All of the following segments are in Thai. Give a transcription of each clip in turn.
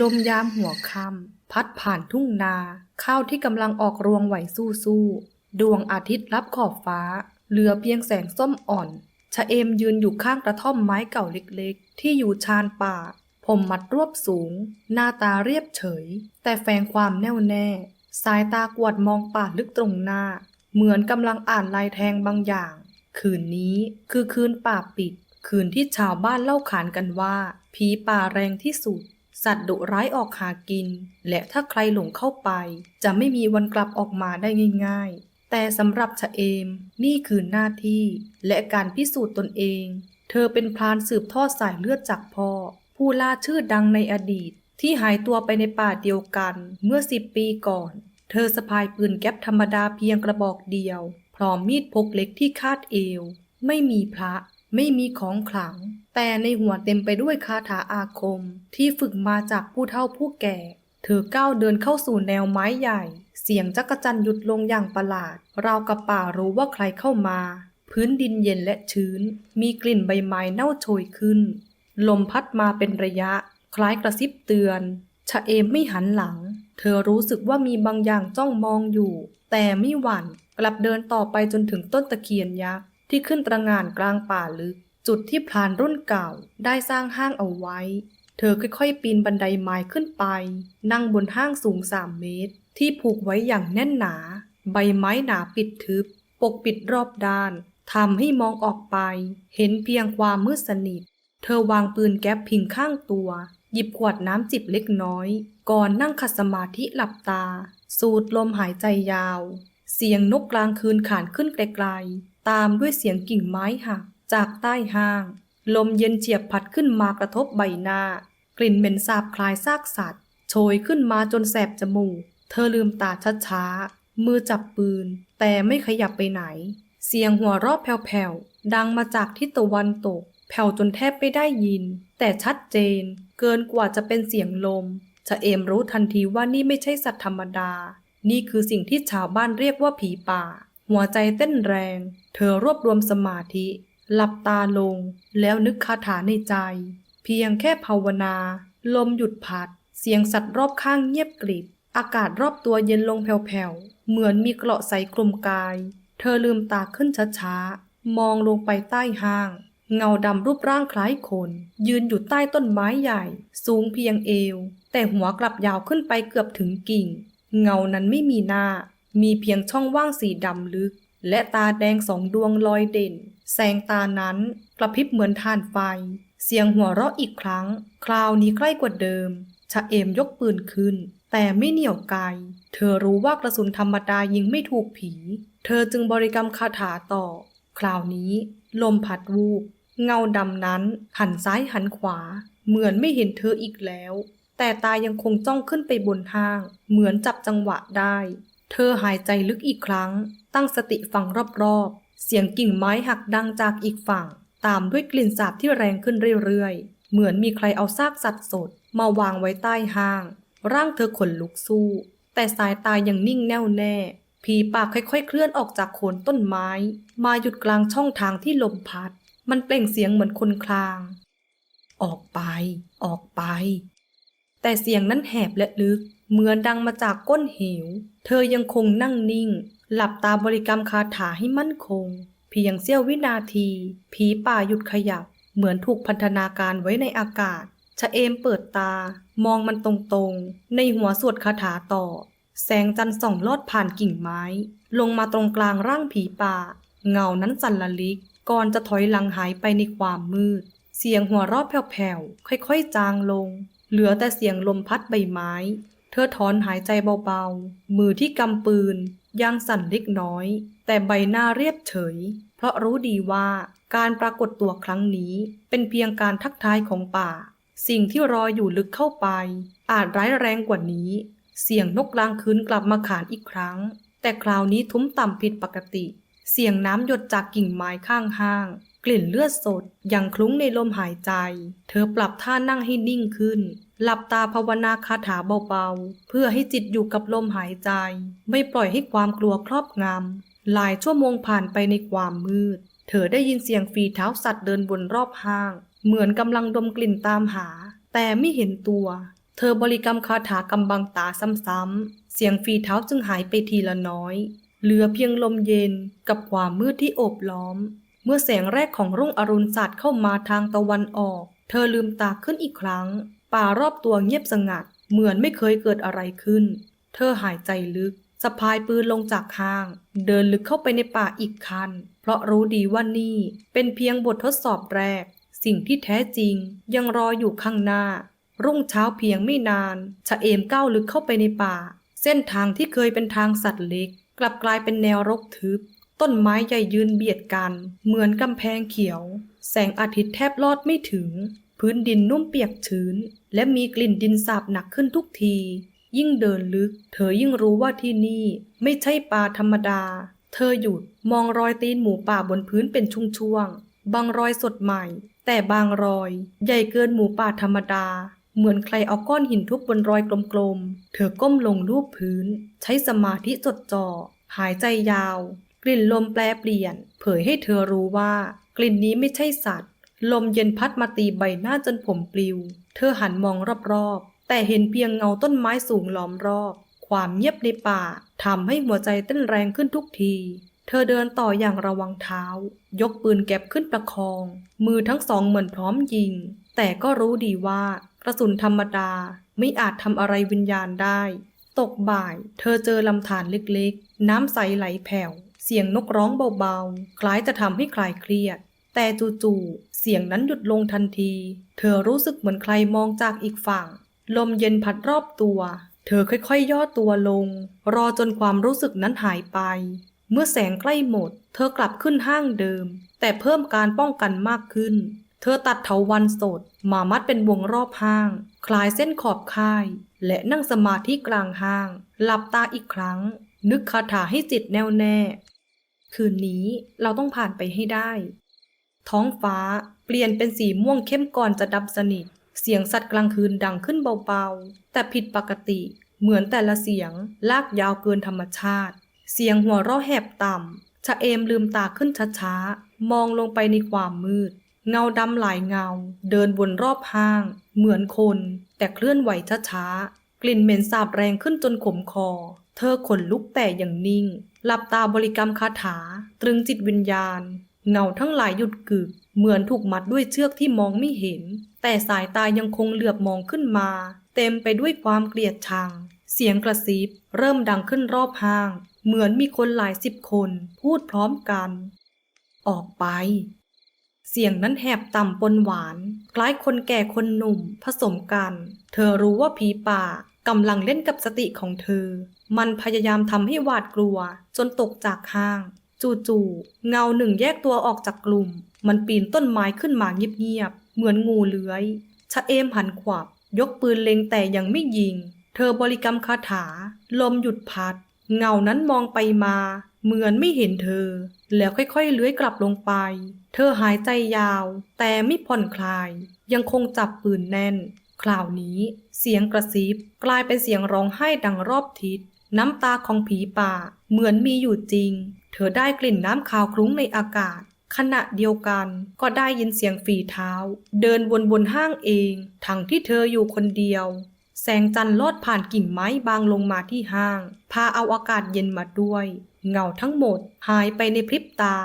ลมยามหัวค่ำพัดผ่านทุ่งนา ข้าวที่กำลังออกรวงไหวสู้สู้ดวงอาทิตย์รับขอบฟ้า เหลือเพียงแสงส้มอ่อนชะเอมยืนอยู่ข้างกระท่อมไม้เก่าเล็กๆ ที่อยู่ชานป่า ผมมัดรวบสูง หน้าตาเรียบเฉย แต่แฝงความแน่วแน่ สายตากวดมองป่าลึกตรงหน้า เหมือนกำลังอ่านลายแทงบางอย่าง คืนนี้คือคืนป่าปิด คืนที่ชาวบ้านเล่าขานกันว่า ผีป่าแรงที่สุด สัตว์ดุร้ายออกหากิน และถ้าใครหลงเข้าไป จะไม่มีวันกลับออกมาได้ง่าย ๆ แต่สำหรับชะเอมนี่คือหน้าที่และการพิสูจน์ตนเอง เธอเป็นพรานสืบทอดสายเลือดจากพ่อ ผู้ล่าชื่อดังในอดีต ที่หายตัวไปในป่าเดียวกันเมื่อสิบปีก่อน เธอสะพายปืนแก๊ปธรรมดาเพียงกระบอกเดียว พร้อมมีดพกเล็กที่คาดเอว ไม่มีพระ ไม่มีของขลัง แต่ในหัวเต็มไปด้วยคาถาอาคม ที่ฝึกมาจากผู้เฒ่าผู้แก่ เธอก้าวเดินเข้าสู่แนวไม้ใหญ่ เสียงจักรจันหยุดลงอย่างประหลาด ราวกับป่ารู้ว่าใครเข้ามา พื้นดินเย็นและชื้น มีกลิ่นใบไม้เน่าโชยขึ้น ลมพัดมาเป็นระยะ คล้ายกระซิบเตือนชะเอมไม่หันหลัง เธอรู้สึกว่ามีบางอย่างจ้องมองอยู่ แต่ไม่หวั่น กลับเดินต่อไปจนถึงต้นตะเคียนยักษ์ ที่ขึ้นตระง่านกลางป่าลึก จุดที่พรานรุ่นเก่าได้สร้างห้างเอาไว้ เธอค่อยๆ ปีนบันไดไม้ขึ้นไป นั่งบนห้างสูงสามเมตร ที่ผูกไว้อย่างแน่นหนา ใบไม้หนาปิดทึบ ปกปิดรอบด้านทำให้มองออกไป เห็นเพียงความมืดสนิท เธอวางปืนแก๊ปพิงข้างตัว หยิบขวดน้ำจิบเล็กน้อย ก่อนนั่งขัดสมาธิหลับตา สูดลมหายใจยาว เสียงนกกลางคืนขานขึ้นไกล ตามด้วยเสียงกิ่งไม้หักจากใต้ห้าง ลมเย็นเฉียบพัดขึ้นมากระทบใบหน้า กลิ่นเหม็นสาบคลายซากสัตว์ โชยขึ้นมาจนแสบจมูก เธอลืมตาช้าๆ มือจับปืน แต่ไม่ขยับไปไหน เสียงหัวราะแผ่วๆ ดังมาจากทิศตะวันตก แผ่วจนแทบไม่ได้ยิน แต่ชัดเจน เกินกว่าจะเป็นเสียงลมชะเอมรู้ทันทีว่านี่ไม่ใช่สัตว์ธรรมดา นี่คือสิ่งที่ชาวบ้านเรียกว่าผีป่า หัวใจเต้นแรง เธอรวบรวมสมาธิ หลับตาลง แล้วนึกคาถาในใจ เพียงแค่ภาวนา ลมหยุดพัด เสียงสัตว์รอบข้างเงียบกริบ อากาศรอบตัวเย็นลงแผ่วๆ เหมือนมีเกราะใสกลุ่มกาย เธอลืมตาขึ้นช้าๆ มองลงไปใต้ห้าง เงาดำรูปร่างคล้ายคน ยืนอยู่ใต้ต้นไม้ใหญ่ สูงเพียงเอว แต่หัวกลับยาวขึ้นไปเกือบถึงกิ่ง เงานั้นไม่มีหน้า มีเพียงช่องว่างสีดำลึก และตาแดงสองดวงลอยเด่น แสงตานั้นกระพริบเหมือนถ่านไฟ เสียงหัวเราะอีกครั้ง คราวนี้ใกล้กว่าเดิม ชะเอมยกปืนขึ้น แต่ไม่เหนี่ยวไกล เธอรู้ว่ากระสุนธรรมดายิงไม่ถูกผี เธอจึงบริกรรมคาถาต่อ คราวนี้ ลมพัดวูบ เงาดำนั้นหันซ้ายหันขวา เหมือนไม่เห็นเธออีกแล้ว แต่ตายังคงจ้องขึ้นไปบนห้าง เหมือนจับจังหวะได้ เธอหายใจลึกอีกครั้ง ตั้งสติฟังรอบๆ เสียงกิ่งไม้หักดังจากอีกฝั่ง ตามด้วยกลิ่นสาบที่แรงขึ้นเรื่อยๆ เหมือนมีใครเอาซากสัตว์สด มาวางไว้ใต้ห้าง ร่างเธอขนลุกสู้ แต่สายตายังนิ่งแน่วแน่ ผีปากค่อยๆ เคลื่อนออกจากโคนต้นไม้ มาหยุดกลางช่องทางที่ลมพัด มันเปล่งเสียงเหมือนคนคลาง ออกไป ออกไป แต่เสียงนั้นแหบและลึก เหมือนดังมาจากก้นเหว เธอยังคงนั่งนิ่ง หลับตาบริกรรมคาถาให้มั่นคง เพียงเสี้ยววินาที ผีป่าหยุดขยับ เหมือนถูกพันธนาการไว้ในอากาศชะเอมเปิดตา มองมันตรงๆ ในหัวสวดคาถาต่อ แสงจันทร์ส่องลอดผ่านกิ่งไม้ ลงมาตรงกลางร่างผีป่า เงานั้นสั่นละลิก ก่อนจะถอยหลังหายไปในความมืด เสียงหัวราะแผ่วๆ ค่อยๆ จางลง เหลือแต่เสียงลมพัดใบไม้ เธอถอนหายใจเบาๆ มือที่กำปืนยังสั่นเล็กน้อย แต่ใบหน้าเรียบเฉย เพราะรู้ดีว่าการปรากฏตัวครั้งนี้เป็นเพียงการทักทายของป่า สิ่งที่รออยู่ลึกเข้าไป อาจร้ายแรงกว่านี้ เสียงนกกลางคืนกลับมาขานอีกครั้ง แต่คราวนี้ทุ้มต่ำผิดปกติ เสียงน้ำหยดจากกิ่งไม้ข้างห้าง กลิ่นเลือดสดยังคลุ้งในลมหายใจ เธอปรับท่านั่งให้นิ่งขึ้น หลับตาภาวนาคาถาเบาๆ เพื่อให้จิตอยู่กับลมหายใจ ไม่ปล่อยให้ความกลัวครอบงำ หลายชั่วโมงผ่านไปในความมืด เธอได้ยินเสียงฝีเท้าสัตว์เดินบนรอบห้าง เหมือนกำลังดมกลิ่นตามหา แต่ไม่เห็นตัว เธอบริกรรมคาถากำบังตาซ้ำๆ เสียงฝีเท้าจึงหายไปทีละน้อย เหลือเพียงลมเย็นกับความมืดที่โอบล้อม เมื่อแสงแรกของรุ่งอรุณสาดเข้ามาทางตะวันออก เธอลืมตาขึ้นอีกครั้ง ป่ารอบตัวเงียบสงัด เหมือนไม่เคยเกิดอะไรขึ้น เธอหายใจลึกสะพายปืนลงจากห้าง เดินลึกเข้าไปในป่าอีกคัน เพราะรู้ดีว่านี่เป็นเพียงบททดสอบแรก สิ่งที่แท้จริงยังรออยู่ข้างหน้า รุ่งเช้าเพียงไม่นานชะเอมก้าวลึกเข้าไปในป่า เส้นทางที่เคยเป็นทางสัตว์เล็ก กลับกลายเป็นแนวรกทึบ ต้นไม้ใหญ่ยืนเบียดกัน เหมือนกำแพงเขียว แสงอาทิตย์แทบลอดไม่ถึง พื้นดินนุ่มเปียกชื้น และมีกลิ่นดินสาบหนักขึ้นทุกที ยิ่งเดินลึก เธอยิ่งรู้ว่าที่นี่ไม่ใช่ป่าธรรมดา เธอหยุดมองรอยตีนหมูป่าบนพื้นเป็นช่วงๆ บางรอยสดใหม่ แต่บางรอย ใหญ่เกินหมูป่าธรรมดา เหมือนใครเอาก้อนหินทุบบนรอยกลมๆ เธอก้มลงรูปพื้น ใช้สมาธิจดจ่อหายใจยาว กลิ่นลมแปรเปลี่ยน เผยให้เธอรู้ว่า กลิ่นนี้ไม่ใช่สัตว์ ลมเย็นพัดมาตีใบหน้าจนผมปลิว เธอหันมองรอบๆ แต่เห็นเพียงเงาต้นไม้สูงล้อมรอบ ความเงียบในป่าทำให้หัวใจเต้นแรงขึ้นทุกที เธอเดินต่ออย่างระวังเท้า ยกปืนแก็บขึ้นประคอง มือทั้งสองเหมือนพร้อมยิง แต่ก็รู้ดีว่ากระสุนธรรมดาไม่อาจทำอะไรวิญญาณได้ ตกบ่าย เธอเจอลำธารเล็กๆ น้ำใสไหลแผ่ว เสียงนกร้องเบาๆ คล้ายจะทำให้คลายเครียด แต่จู่ๆ เสียงนั้นหยุดลงทันที เธอรู้สึกเหมือนใครมองจากอีกฝั่ง ลมเย็นพัดรอบตัว เธอค่อยๆย่อตัวลง รอจนความรู้สึกนั้นหายไป เมื่อแสงใกล้หมด เธอกลับขึ้นห้างเดิม แต่เพิ่มการป้องกันมากขึ้น เธอตัดเถาวันสด มามัดเป็นวงรอบห้าง คลายเส้นขอบค่าย และนั่งสมาธิกลางห้าง หลับตาอีกครั้งนึกคาถาให้จิตแน่วแน่ คืนนี้เราต้องผ่านไปให้ได้ ท้องฟ้าเปลี่ยนเป็นสีม่วงเข้มก่อนจะดับสนิท เสียงสัตว์กลางคืนดังขึ้นเบาๆ แต่ผิดปกติเหมือนแต่ละเสียงลากยาวเกินธรรมชาติ เสียงหัวเราะแหบต่ำชะเอมลืมตาขึ้นช้าๆ มองลงไปในความมืด เงาดำหลายเงา เดินวนรอบห้าง เหมือนคน แต่เคลื่อนไหวช้าๆ กลิ่นเหม็นสาบแรงขึ้นจนขมคอ เธอขนลุกแต่อย่างนิ่ง หลับตาบริกรรมคาถา ตรึงจิตวิญญาณ เงาทั้งหลายหยุดกึก เหมือนถูกมัดด้วยเชือกที่มองไม่เห็น แต่สายตายังคงเหลือบมองขึ้นมา เต็มไปด้วยความเกลียดชัง เสียงกระซิบ เริ่มดังขึ้นรอบห้าง เหมือนมีคนหลายสิบคน พูดพร้อมกัน ออกไป เสียงนั้นแหบต่ำปนหวาน คล้ายคนแก่คนหนุ่ม ผสมกัน เธอรู้ว่าผีป่า กำลังเล่นกับสติของเธอ มันพยายามทำให้หวาดกลัว จนตกจากห้าง จู่ๆเงาหนึ่งแยกตัวออกจากกลุ่ม มันปีนต้นไม้ขึ้นมาเงียบๆ เหมือนงูเลื้อยชะเอมหันขวับ ยกปืนเล็งแต่ยังไม่ยิง เธอบริกรรมคาถา ลมหยุดพัด เงานั้นมองไปมา เหมือนไม่เห็นเธอ แล้วค่อยๆเลื้อยกลับลงไป เธอหายใจยาว แต่ไม่ผ่อนคลาย ยังคงจับปืนแน่น คราวนี้เสียงกระซิบกลายเป็นเสียงร้องไห้ดังรอบทิศ น้ำตาของผีป่าเหมือนมีอยู่จริง เธอได้กลิ่นน้ำขาวคลุ้งในอากาศ ขณะเดียวกันก็ได้ยินเสียงฝีเท้า เดินวนบนห้างเอง ทั้งที่เธออยู่คนเดียว แสงจันทร์ลอดผ่านกิ่งไม้บางลงมาที่ห้าง พาเอาอากาศเย็นมาด้วย เงาทั้งหมดหายไปในพริบตา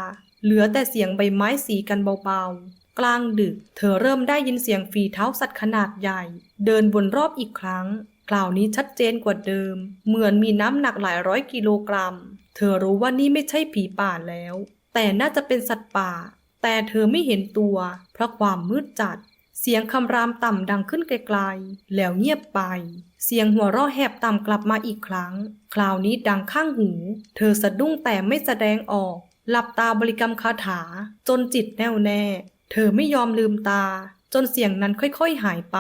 เหลือแต่เสียงใบไม้สีกันเบาๆ กลางดึก เธอเริ่มได้ยินเสียงฝีเท้าสัตว์ขนาดใหญ่ เดินวนรอบอีกครั้ง คราวนี้ชัดเจนกว่าเดิม เหมือนมีน้ำหนักหลายร้อยกิโลกรัม เธอรู้ว่านี่ไม่ใช่ผีป่าแล้ว แต่น่าจะเป็นสัตว์ป่า แต่เธอไม่เห็นตัว เพราะความมืดจัด เสียงคำรามต่ำดังขึ้นไกลๆ แล้วเงียบไป เสียงหัวเราะแหบต่ำกลับมาอีกครั้ง คราวนี้ดังข้างหู เธอสะดุ้งแต่ไม่แสดงออก หลับตาบริกรรมคาถา จนจิตแน่วแน่ เธอไม่ยอมลืมตา จนเสียงนั้นค่อยๆหายไป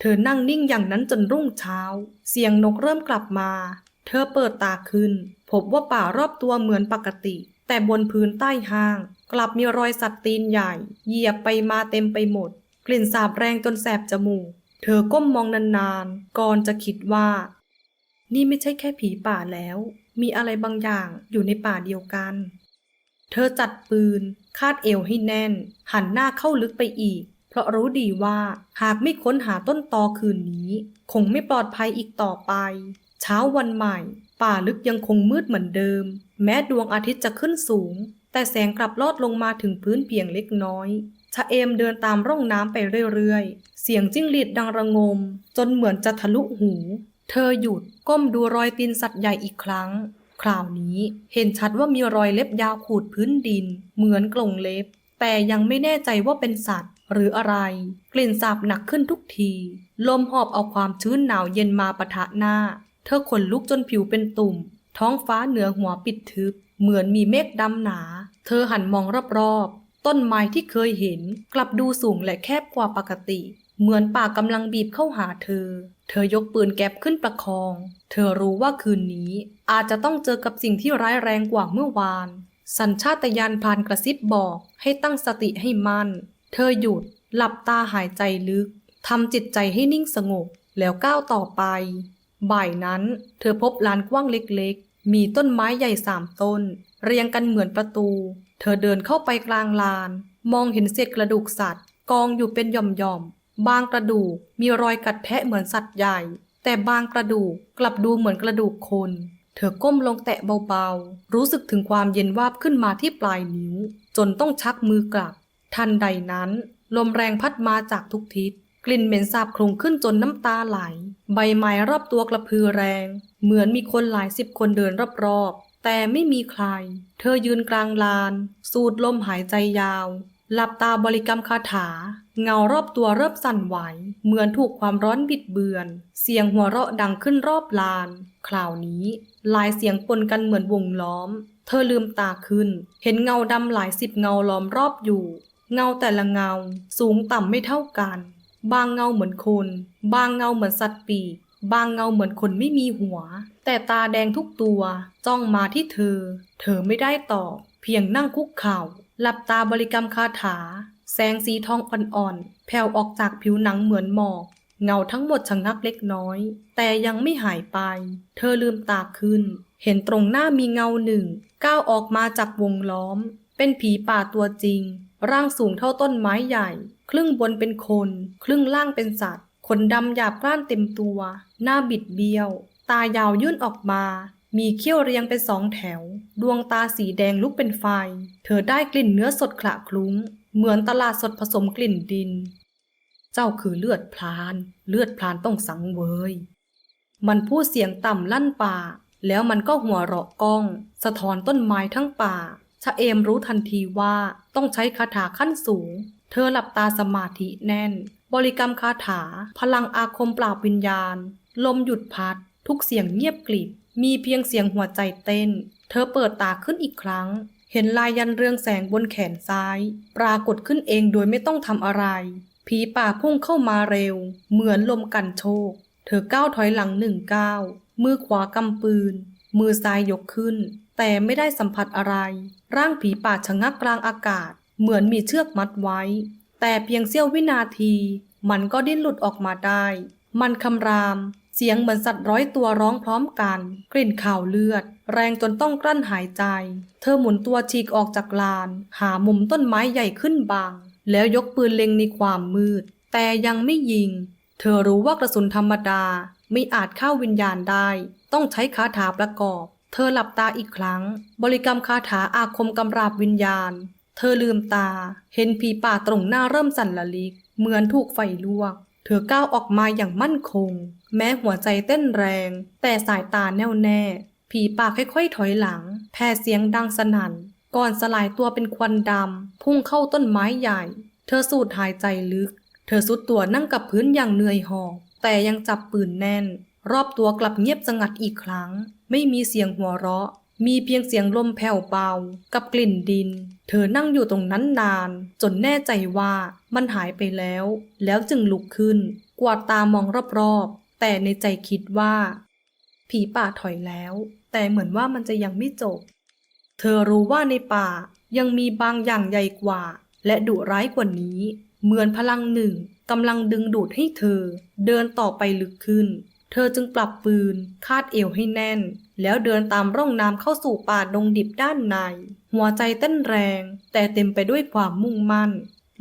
เธอนั่งนิ่งอย่างนั้นจนรุ่งเช้า เสียงนกเริ่มกลับมา เธอเปิดตาขึ้น พบว่าป่ารอบตัวเหมือนปกติ แต่บนพื้นใต้ห้าง กลับมีรอยสัตว์ตีนใหญ่ เหยียบไปมาเต็มไปหมด กลิ่นสาบแรงจนแสบจมูก เธอก้มมองนานๆ ก่อนจะคิดว่า นี่ไม่ใช่แค่ผีป่าแล้ว มีอะไรบางอย่างอยู่ในป่าเดียวกัน เธอจัดปืน คาดเอวให้แน่น หันหน้าเข้าลึกไปอีก เพราะรู้ดีว่าหากไม่ค้นหาต้นตอคืนนี้ คงไม่ปลอดภัยอีกต่อไป เช้าวันใหม่ ป่าลึกยังคงมืดเหมือนเดิม แม้ดวงอาทิตย์จะขึ้นสูง แต่แสงกลับลอดลงมาถึงพื้นเพียงเล็กน้อยชะเอมเดินตามร่องน้ำไปเรื่อยๆ เสียงจิ้งหรีดดังระงม จนเหมือนจะทะลุหู เธอหยุดก้มดูรอยตีนสัตว์ใหญ่อีกครั้ง คราวนี้เห็นชัดว่ามีรอยเล็บยาวขูดพื้นดิน เหมือนกลงเล็บ แต่ยังไม่แน่ใจว่าเป็นสัตว์ หรืออะไร กลิ่นสาบหนักขึ้นทุกที ลมหอบเอาความชื้นหนาวเย็นมาปะทะหน้า เธอขนลุกจนผิวเป็นตุ่ม ท้องฟ้าเหนือหัวปิดทึบ เหมือนมีเมฆดำหนา เธอหันมองรอบๆต้นไม้ที่เคยเห็นกลับดูสูงและแคบกว่าปกติ เหมือนปากกำลังบีบเข้าหาเธอ เธอยกปืนแก๊ปขึ้นประคอง เธอรู้ว่าคืนนี้อาจจะต้องเจอกับสิ่งที่ร้ายแรงกว่าเมื่อวาน สัญชาตญาณพานกระซิบบอกให้ตั้งสติให้มั่น เธอหยุด หลับตาหายใจลึก ทำจิตใจให้นิ่งสงบ แล้วก้าวต่อไป บ่ายนั้น เธอพบลานกว้างเล็กๆ มีต้นไม้ใหญ่สามต้น เรียงกันเหมือนประตู เธอเดินเข้าไปกลางลาน มองเห็นเศษกระดูกสัตว์ กองอยู่เป็นหย่อมๆ บางกระดูกมีรอยกัดแทะเหมือนสัตว์ใหญ่ แต่บางกระดูกกลับดูเหมือนกระดูกคน เธอก้มลงแตะเบาๆ รู้สึกถึงความเย็นวาบขึ้นมาที่ปลายนิ้ว จนต้องชักมือกลับ ทันใดนั้น ลมแรงพัดมาจากทุกทิศ กลิ่นเหม็นสาบคลุ้งขึ้นจนน้ำตาไหล ใบไม้รอบตัวกระพือแรง เหมือนมีคนหลายสิบคนเดินรอบๆ แต่ไม่มีใคร เธอยืนกลางลาน สูดลมหายใจยาว หลับตาบริกรรมคาถา เงารอบตัวเริ่มสั่นไหว เหมือนถูกความร้อนบิดเบือน เสียงหัวเราะดังขึ้นรอบลาน คราวนี้หลายเสียงปนกันเหมือนวงล้อม เธอลืมตาขึ้น เห็นเงาดำหลายสิบเงาล้อมรอบอยู่ เงาแต่ละเงาสูงต่ำไม่เท่ากัน บางเงาเหมือนคน บางเงาเหมือนสัตว์ปีก บางเงาเหมือนคนไม่มีหัว แต่ตาแดงทุกตัว จ้องมาที่เธอ เธอไม่ได้ตอบ เพียงนั่งคุกเข่า หลับตาบริกรรมคาถา แสงสีทองอ่อนๆแผ่วออกจากผิวหนังเหมือนหมอกเงาทั้งหมดชะงักเล็กน้อย แต่ยังไม่หายไป เธอลืมตาขึ้น เห็นตรงหน้ามีเงาหนึ่ง ก้าวออกมาจากวงล้อม เป็นผีป่าตัวจริง ร่างสูงเท่าต้นไม้ใหญ่ ครึ่งบนเป็นคน ครึ่งล่างเป็นสัตว์ ขนดำหยาบกร้านเต็มตัว หน้าบิดเบี้ยว ตายาวยื่นออกมา มีเขี้ยวเรียงเป็นสองแถว ดวงตาสีแดงลุกเป็นไฟ เธอได้กลิ่นเนื้อสดขละคลุ้ง เหมือนตลาดสดผสมกลิ่นดิน เจ้าคือเลือดพลาน เลือดพลานต้องสังเวย มันพูดเสียงต่ำลั่นป่า แล้วมันก็หัวเราะก้อง สะท้อนต้นไม้ทั้งป่าชะเอมรู้ทันทีว่าต้องใช้คาถาขั้นสูง เธอหลับตาสมาธิแน่น บริกรรมคาถา พลังอาคมปราบวิญญาณ ลมหยุดพัด ทุกเสียงเงียบกริบ มีเพียงเสียงหัวใจเต้น เธอเปิดตาขึ้นอีกครั้ง เห็นลายยันเรืองแสงบนแขนซ้าย ปรากฏขึ้นเองโดยไม่ต้องทำอะไร ผีป่าพุ่งเข้ามาเร็ว เหมือนลมกันโชก เธอก้าวถอยหลังหนึ่งก้าว มือขวากำปืน มือซ้ายยกขึ้น แต่ไม่ได้สัมผัสอะไร ร่างผีป่าชะงักกลางอากาศ เหมือนมีเชือกมัดไว้ แต่เพียงเสี้ยววินาที มันก็ดิ้นหลุดออกมาได้ มันคำราม เสียงเหมือนสัตว์ร้อยตัวร้องพร้อมกัน กลิ่นข่าวเลือด แรงจนต้องกลั้นหายใจ เธอหมุนตัวฉีกออกจากลาน หามุมต้นไม้ใหญ่ขึ้นบังแล้วยกปืนเล็งในความมืด แต่ยังไม่ยิง เธอรู้ว่ากระสุนธรรมดาไม่อาจเข้าวิญญาณได้ ต้องใช้คาถาประกอบ เธอหลับตาอีกครั้ง บริกรรมคาถาอาคมกำราบวิญญาณ เธอลืมตา เห็นผีป่าตรงหน้าเริ่มสั่นละลิก เหมือนถูกไฟลวก เธอก้าวออกมาอย่างมั่นคง แม้หัวใจเต้นแรง แต่สายตาแน่วแน่ ผีป่าค่อยๆถอยหลัง แผ่เสียงดังสนั่น ก่อนสลายตัวเป็นควันดำ พุ่งเข้าต้นไม้ใหญ่ เธอสูดหายใจลึก เธอสุดตัวนั่งกับพื้นอย่างเหนื่อยหอบแต่ยังจับปืนแน่น รอบตัวกลับเงียบสงัดอีกครั้ง ไม่มีเสียงหัวเราะ มีเพียงเสียงลมแผ่วเบา กับกลิ่นดิน เธอนั่งอยู่ตรงนั้นนาน จนแน่ใจว่ามันหายไปแล้ว แล้วจึงลุกขึ้น กวาดตามองรอบๆ แต่ในใจคิดว่า ผีป่าถอยแล้ว แต่เหมือนว่ามันจะยังไม่จบ เธอรู้ว่าในป่ายังมีบางอย่างใหญ่กว่า และดุร้ายกว่านี้ เหมือนพลังหนึ่งกำลังดึงดูดให้เธอ เดินต่อไปลึกขึ้น เธอจึงปรับปืน คาดเอวให้แน่น แล้วเดินตามร่องน้ำเข้าสู่ป่าดงดิบด้านใน หัวใจเต้นแรง แต่เต็มไปด้วยความมุ่งมั่น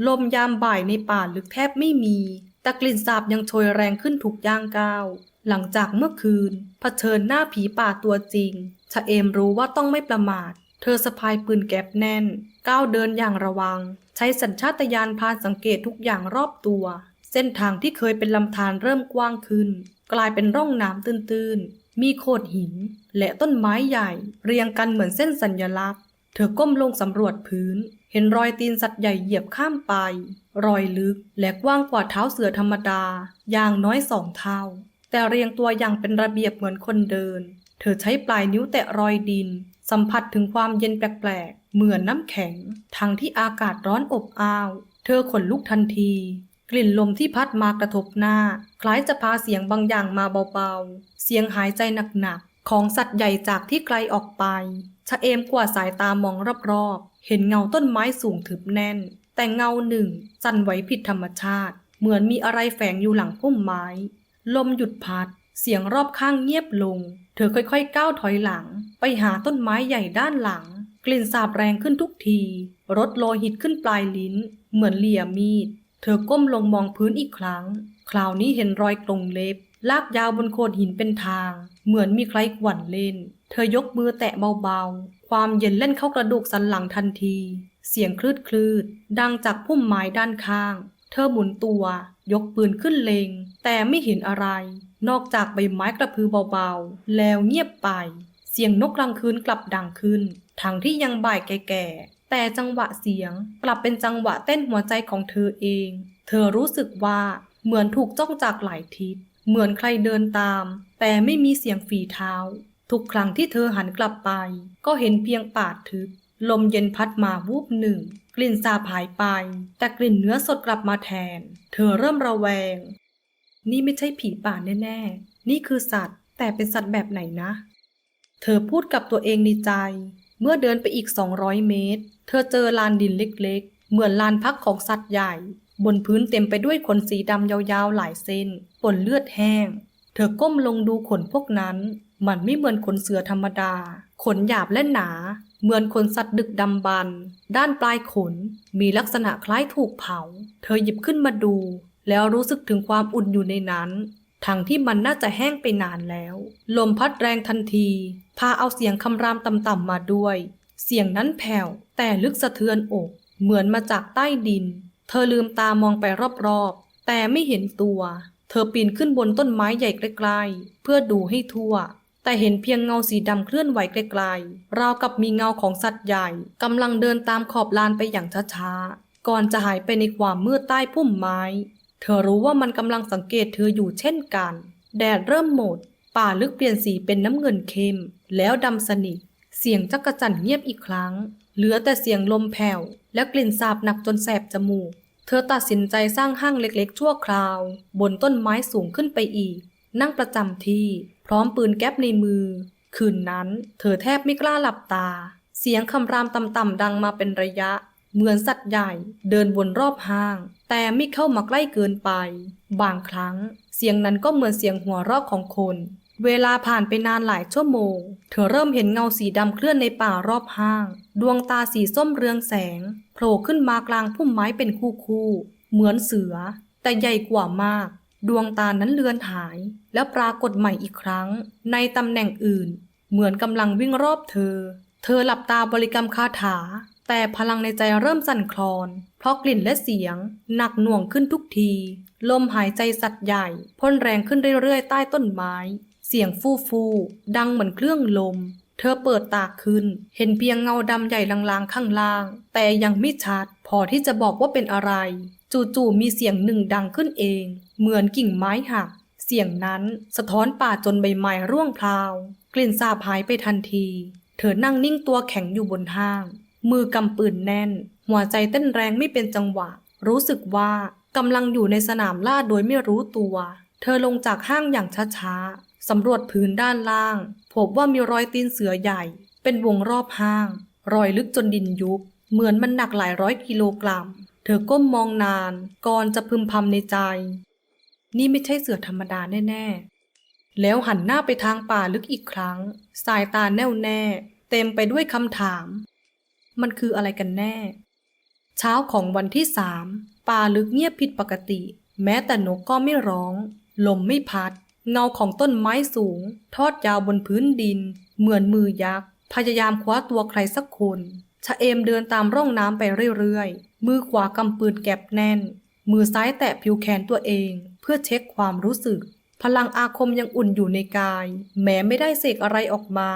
ลมยามบ่ายในป่าลึกแทบไม่มี แต่กลิ่นสาบยังโชยแรงขึ้นทุกย่างก้าว หลังจากเมื่อคืนเผชิญหน้าผีป่าตัวจริงชะเอมรู้ว่าต้องไม่ประมาท เธอสะพายปืนแก๊ปแน่น ก้าวเดินอย่างระวัง ใช้สัญชาตญาณพานสังเกตทุกอย่างรอบตัว เส้นทางที่เคยเป็นลำธารเริ่มกว้างขึ้น กลายเป็นร่องน้ำตื้นๆ มีโขดหิน และต้นไม้ใหญ่ เรียงกันเหมือนเส้นสัญญลักษณ์ เธอก้มลงสำรวจพื้น เห็นรอยตีนสัตว์ใหญ่เหยียบข้ามไป รอยลึกและกว้างกว่าเท้าเสือธรรมดา อย่างน้อยสองเท่า แต่เรียงตัวอย่างเป็นระเบียบเหมือนคนเดิน เธอใช้ปลายนิ้วแตะรอยดิน สัมผัสถึงความเย็นแปลกๆ เหมือนน้ำแข็ง ทั้งที่อากาศร้อนอบอ้าว เธอขนลุกทันที กลิ่นลมที่พัดมากระทบหน้า คล้ายจะพาเสียงบางอย่างมาเบาๆ เสียงหายใจหนักๆ ของสัตว์ใหญ่จากที่ไกลออกไป ชะเอมกว่าสายตามองรอบๆ เห็นเงาต้นไม้สูงถึบแน่น แต่เงาหนึ่งสั่นไหวผิดธรรมชาติ เหมือนมีอะไรแฝงอยู่หลังพุ่มไม้ ลมหยุดพัด เสียงรอบข้างเงียบลง เธอค่อยๆก้าวถอยหลัง ไปหาต้นไม้ใหญ่ด้านหลัง กลิ่นสาบแรงขึ้นทุกทีรถโลหิตขึ้นปลายลิ้น เหมือนเหลี่ยมีด เธอก้มลงมองพื้นอีกครั้ง คราวนี้เห็นรอยกลงเล็บ ลากยาวบนโขดหินเป็นทาง เหมือนมีใครกวั่นเล่น เธอยกมือแตะเบาๆ ความเย็นเล่นเข้ากระดูกสันหลังทันที เสียงคลืดคลืดๆดังจากพุ่มไม้ด้านข้าง เธอหมุนตัว ยกปืนขึ้นเลง แต่ไม่เห็นอะไร นอกจากใบไม้กระพือเบาๆ แล้วเงียบไป เสียงนกกลางคืนกลับดังขึ้น ทั้งที่ยังบ่ายแก่ๆ แต่จังหวะเสียงกลับเป็นจังหวะเต้นหัวใจของเธอเอง เธอรู้สึกว่าเหมือนถูกจ้องจากหลายทิศ เหมือนใครเดินตาม แต่ไม่มีเสียงฝีเท้า ทุกครั้งที่เธอหันกลับไป ก็เห็นเพียงป่าทึบ ลมเย็นพัดมาวูบหนึ่ง กลิ่นสาบหายไป แต่กลิ่นเนื้อสดกลับมาแทน เธอเริ่มระแวง นี่ไม่ใช่ผีป่าแน่ๆ นี่คือสัตว์ แต่เป็นสัตว์แบบไหนนะ เธอพูดกับตัวเองในใจ เมื่อเดินไปอีก 200 เมตร เธอเจอลานดินเล็กๆ เหมือนลานพักของสัตว์ใหญ่ บนพื้นเต็มไปด้วยขนสีดำยาวๆหลายเส้นปนเลือดแห้ง เธอก้มลงดูขนพวกนั้น มันไม่เหมือนขนเสือธรรมดา ขนหยาบและหนา เหมือนขนสัตว์ดึกดำบรรพ์ด้านปลายขน มีลักษณะคล้ายถูกเผา เธอหยิบขึ้นมาดู แล้วรู้สึกถึงความอุ่นอยู่ในนั้น ทั้งที่มันน่าจะแห้งไปนานแล้ว ลมพัดแรงทันที พาเอาเสียงคำรามต่ำๆมาด้วย เสียงนั้นแผ่วแต่ลึกสะเทือนอก เหมือนมาจากใต้ดิน เธอลืมตามองไปรอบๆ แต่ไม่เห็นตัว เธอปีนขึ้นบนต้นไม้ใหญ่ใกลๆ เพื่อดูให้ทั่ว แต่เห็นเพียงเงาสีดำเคลื่อนไหวไกลๆ ราวกับมีเงาของสัตว์ใหญ่กำลังเดินตามขอบลานไปอย่างช้าๆ ก่อนจะหายไปในความมืดใต้พุ่มไม้ เธอรู้ว่ามันกำลังสังเกตเธออยู่เช่นกัน แดดเริ่มหมด ป่าลึกเปลี่ยนสีเป็นน้ำเงินเข้ม แล้วดำสนิท เสียงจักระจั่นเงียบอีกครั้ง เหลือแต่เสียงลมแผ่ว และกลิ่นสาบหนักจนแสบจมูก ธอตัดสินใจสร้างห้างเล็กๆ ชั่วคราว บนต้นไม้สูงขึ้นไปอีก นั่งประจำที่ พร้อมปืนแก๊ปในมือ คืนนั้น เธอแทบไม่กล้าหลับตา เสียงคำรามต่ำๆดังมาเป็นระยะ เหมือนสัตว์ใหญ่ เดินวนรอบห้าง แต่ไม่เข้ามาใกล้เกินไป บางครั้ง เสียงนั้นก็เหมือนเสียงหัวเราะของคน เวลาผ่านไปนานหลายชั่วโมง เธอเริ่มเห็นเงาสีดำเคลื่อนในป่ารอบห้าง ดวงตาสีส้มเรืองแสง โผล่ขึ้นมากลางพุ่มไม้เป็นคู่ๆเหมือนเสือ แต่ใหญ่กว่ามาก ดวงตานั้นเลือนหาย แล้วปรากฏใหม่อีกครั้ง ในตำแหน่งอื่น เหมือนกำลังวิ่งรอบเธอ เธอหลับตาบริกรรมคาถา แต่พลังในใจเริ่มสั่นคลอน เพราะกลิ่นและเสียง หนักหน่วงขึ้นทุกที ลมหายใจสัตว์ใหญ่พ่นแรงขึ้นเรื่อยๆใต้ต้นไม้ เสียงฟู่ฟู่ดังเหมือนเครื่องลม เธอเปิดตาขึ้น เห็นเพียงเงาดำใหญ่ลางๆข้างล่าง แต่ยังไม่ชัด พอที่จะบอกว่าเป็นอะไร จู่ๆมีเสียงหนึ่งดังขึ้นเอง เหมือนกิ่งไม้หัก เสียงนั้นสะท้อนป่าจนใบไม้ร่วงพลาว กลิ่นสาบหายไปทันที เธอนั่งนิ่งตัวแข็งอยู่บนห้าง มือกำปืนแน่น หัวใจเต้นแรงไม่เป็นจังหวะ รู้สึกว่ากำลังอยู่ในสนามล่าโดยไม่รู้ตัว เธอลงจากห้างอย่างช้าๆ สำรวจพื้นด้านล่าง พบว่ามีรอยตีนเสือใหญ่ เป็นวงรอบห้าง รอยลึกจนดินยุบ เหมือนมันหนักหลายร้อยกิโลกรัม เธอก้มมองนาน ก่อนจะพึมพำในใจ นี่ไม่ใช่เสือธรรมดาแน่ ๆ แล้วหันหน้าไปทางป่าลึกอีกครั้ง สายตาแน่วแน่ เต็มไปด้วยคำถาม มันคืออะไรกันแน่ เช้าของวันที่สามป่าลึกเงียบผิดปกติ แม้แต่นกก็ไม่ร้อง ลมไม่พัด เงาของต้นไม้สูง ทอดยาวบนพื้นดิน เหมือนมือยักษ์ พยายามคว้าตัวใครสักคนชะเอมเดินตามร่องน้ำไปเรื่อยๆ มือขวากำปืนแก็บแน่น มือซ้ายแตะผิวแขนตัวเอง เพื่อเช็คความรู้สึก พลังอาคมยังอุ่นอยู่ในกาย แม้ไม่ได้เสกอะไรออกมา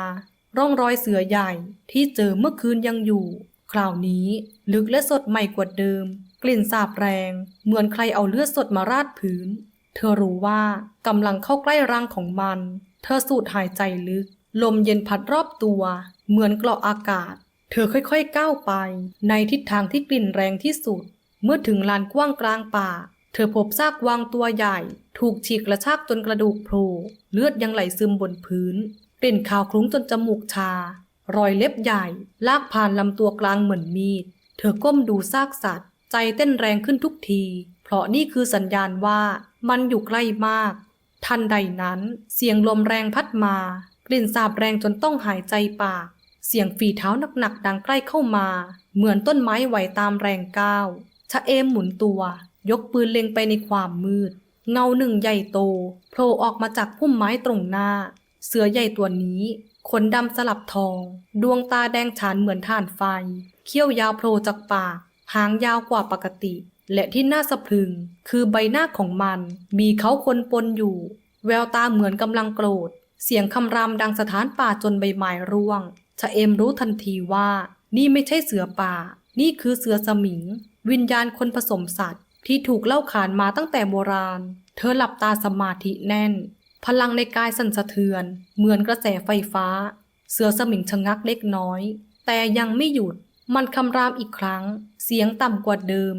ร่องรอยเสือใหญ่ที่เจอเมื่อคืนยังอยู่ คราวนี้ลึกและสดใหม่กว่าเดิม กลิ่นสาบแรง เหมือนใครเอาเลือดสดมาราดพื้น เธอรู้ว่ากำลังเข้าใกล้รังของมัน เธอสูดหายใจลึก ลมเย็นพัดรอบตัว เหมือนกราะอากาศ เธอค่อยๆก้าวไป ในทิศทางที่กลิ่นแรงที่สุด เมื่อถึงลานกว้างกลางป่า เธอพบซากวางตัวใหญ่ ถูกฉีกกระชากจนกระดูกโผล่เลือดยังไหลซึมบนพื้นกลิ่นคาวคลุ้งจนจมูกชา รอยเล็บใหญ่ ลากผ่านลำตัวกลางเหมือนมีด เธอก้มดูซากสัตว์ ใจเต้นแรงขึ้นทุกที เพราะนี่คือสัญญาณว่ามันอยู่ใกล้มาก ทันใดนั้น เสียงลมแรงพัดมา กลิ่นสาบแรงจนต้องหายใจปาก เสียงฝีเท้าหนักๆดังใกล้เข้ามา เหมือนต้นไม้ไหวตามแรงก้าว ชะเอมหมุนตัว ยกปืนเล็งไปในความมืด เงาหนึ่งใหญ่โตโผล่ออกมาจากพุ่มไม้ตรงหน้า เสือใหญ่ตัวนี้ขนดำสลับทอง ดวงตาแดงฉานเหมือนถ่านไฟ เขี้ยวยาวโผล่จากปาก หางยาวกว่าปกติ และที่น่าสะพรึงคือใบหน้าของมันมีเขาคนปนอยู่ แววตาเหมือนกำลังโกรธ เสียงคำรามดังสถานป่าจนใบไม้ร่วงชะเอมรู้ทันทีว่านี่ไม่ใช่เสือป่า นี่คือเสือสมิง วิญญาณคนผสมสัตว์ ที่ถูกเล่าขานมาตั้งแต่โบราณ เธอหลับตาสมาธิแน่น พลังในกายสั่นสะเทือน เหมือนกระแสไฟฟ้า เสือสมิงชะงักเล็กน้อย แต่ยังไม่หยุด มันคำรามอีกครั้ง เสียงต่ำกว่าเดิม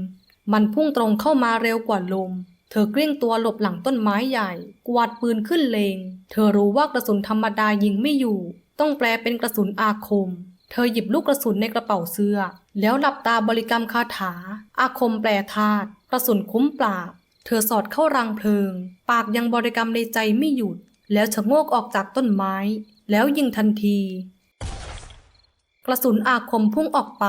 มันพุ่งตรงเข้ามาเร็วกว่าลม เธอเกลี้ยงตัวหลบหลังต้นไม้ใหญ่ กวาดปืนขึ้นเลง เธอรู้ว่ากระสุนธรรมดายิงไม่อยู่ ต้องแปลเป็นกระสุนอาคม เธอหยิบลูกกระสุนในกระเป๋าเสื้อ แล้วหลับตาบริกรรมคาถา อาคมแปลธาตุกระสุนคุ้มปราบ เธอสอดเข้ารังเพลิง ปากยังบริกรรมในใจไม่หยุด แล้วชะโงกออกจากต้นไม้ แล้วยิงทันที กระสุนอาคมพุ่งออกไป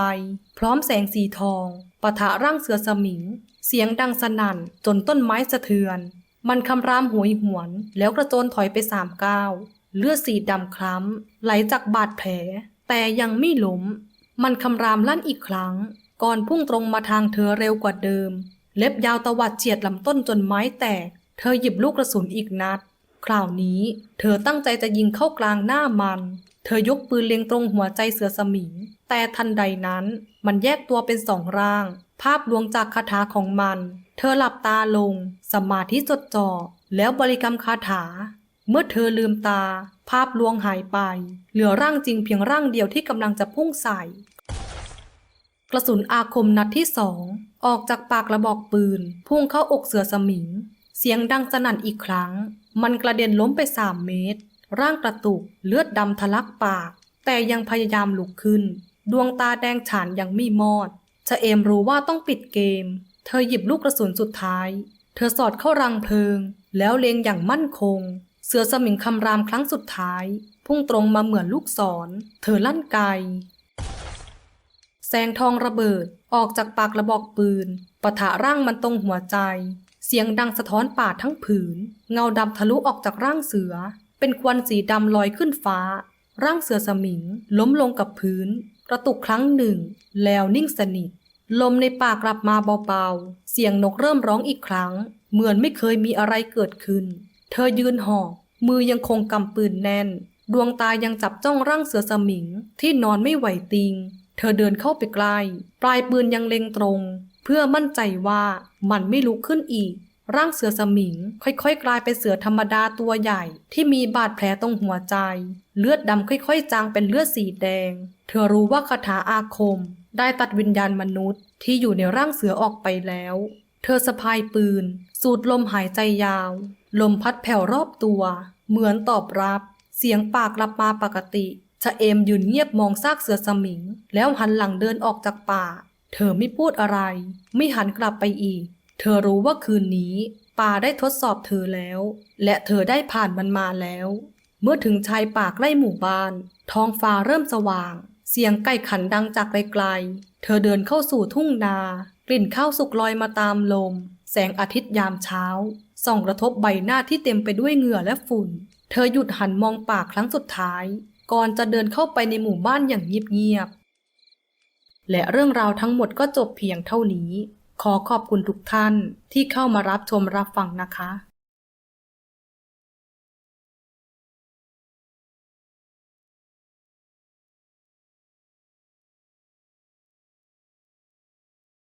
พร้อมแสงสีทองปะทะร่างเสือสมิง เสียงดังสนั่นจนต้นไม้สะเทือน มันคำรามหวยหวน แล้วกระโจนถอยไปสามก้าวเลือดสีดำคล้ำ ไหลจากบาดแผล แต่ยังไม่ล้ม มันคำรามลั่นอีกครั้ง ก่อนพุ่งตรงมาทางเธอเร็วกว่าเดิม เล็บยาวตวัดเฉียดลำต้นจนไม้แตก เธอหยิบลูกกระสุนอีกนัด คราวนี้ เธอตั้งใจจะยิงเข้ากลางหน้ามัน เธอยกปืนเล็งตรงหัวใจเสือสมิง แต่ทันใดนั้นมันแยกตัวเป็นสองร่าง ภาพลวงจากคาถาของมัน เธอหลับตาลง สมาธิจดจ่อ แล้วบริกรรมคาถา เมื่อเธอลืมตา ภาพลวงหายไป เหลือร่างจริงเพียงร่างเดียวที่กำลังจะพุ่งใส่ กระสุนอาคมนัดที่สอง ออกจากปากกระบอกปืน พุ่งเข้าอกเสือสมิง เสียงดังสนั่นอีกครั้ง มันกระเด็นล้มไปสามเมตร ร่างกระตุกเลือดดำทะลักปาก แต่ยังพยายามลุกขึ้น ดวงตาแดงฉานยังไม่มอดชะเอมรู้ว่าต้องปิดเกม เธอหยิบลูกกระสุนสุดท้าย เธอสอดเข้ารังเพลิง แล้วเล็งอย่างมั่นคง เสือสมิงคำรามครั้งสุดท้าย พุ่งตรงมาเหมือนลูกศร เธอลั่นไกแสงทองระเบิดออกจากปากระบอกปืนปะทะร่างมันตรงหัวใจ เสียงดังสะท้อนป่าทั้งผืน เงาดำทะลุออกจากร่างเสือ เป็นควันสีดำลอยขึ้นฟ้า ร่างเสือสมิง ล้มลงกับพื้น กระตุกครั้งหนึ่ง แล้วนิ่งสนิท ลมในป่ากลับมาเบาๆ เสียงนกเริ่มร้องอีกครั้ง เหมือนไม่เคยมีอะไรเกิดขึ้น เธอยืนหอบมือยังคงกำปืนแน่น ดวงตายังจับจ้องร่างเสือสมิง ที่นอนไม่ไหวติง เธอเดินเข้าไปใกล้ ปลายปืนยังเล็งตรง เพื่อมั่นใจว่ามันไม่ลุกขึ้นอีก ร่างเสือสมิง ค่อยๆ กลายเป็นเสือธรรมดาตัวใหญ่ ที่มีบาดแผลตรงหัวใจ เลือดดำค่อยๆ จางเป็นเลือดสีแดง เธอรู้ว่าคาถาอาคม ได้ตัดวิญญาณมนุษย์ ที่อยู่ในร่างเสือออกไปแล้ว เธอสะพายปืน สูดลมหายใจยาว ลมพัดแผ่วรอบตัว เหมือนตอบรับ เสียงปากกลับมาปกติชะเอมยืนเงียบมองซากเสือสมิง แล้วหันหลังเดินออกจากป่า เธอไม่พูดอะไร ไม่หันกลับไปอีก เธอรู้ว่าคืนนี้ป่าได้ทดสอบเธอแล้ว และเธอได้ผ่านมันมาแล้ว เมื่อถึงชายป่าใกล้หมู่บ้าน ท้องฟ้าเริ่มสว่าง เสียงไก่ขันดังจากไกลๆเธธอเดินเข้าสู่ทุ่งนา กลิ่นข้าวสุกลอยมาตามลม แสงอาทิตย์ยามเช้า ส่องกระทบใบหน้าที่เต็มไปด้วยเหงื่อและฝุ่น เธอหยุดหันมองป่าครั้งสุดท้าย ก่อนจะเดินเข้าไปในหมู่บ้านอย่างเงียบๆและเรื่องราวทั้งหมดก็จบเพียงเท่านี้ ขอขอบคุณทุกท่านที่เข้ามารับชมรับฟังนะคะ